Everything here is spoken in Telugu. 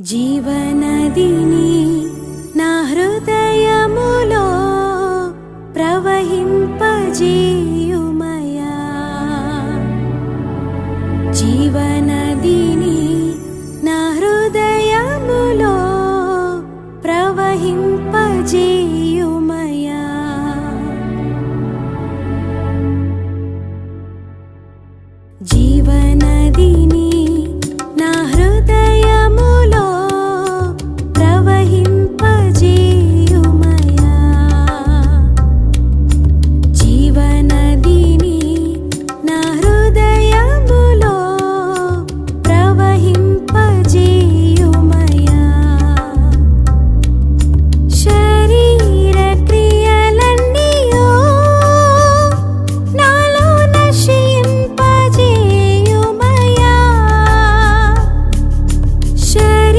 జీవనదిని నా హృదయములో ప్రవహింపజేయుమయా. జీవనదిని నా హృదయములో ప్రవహింపజేయుమయా. జీవన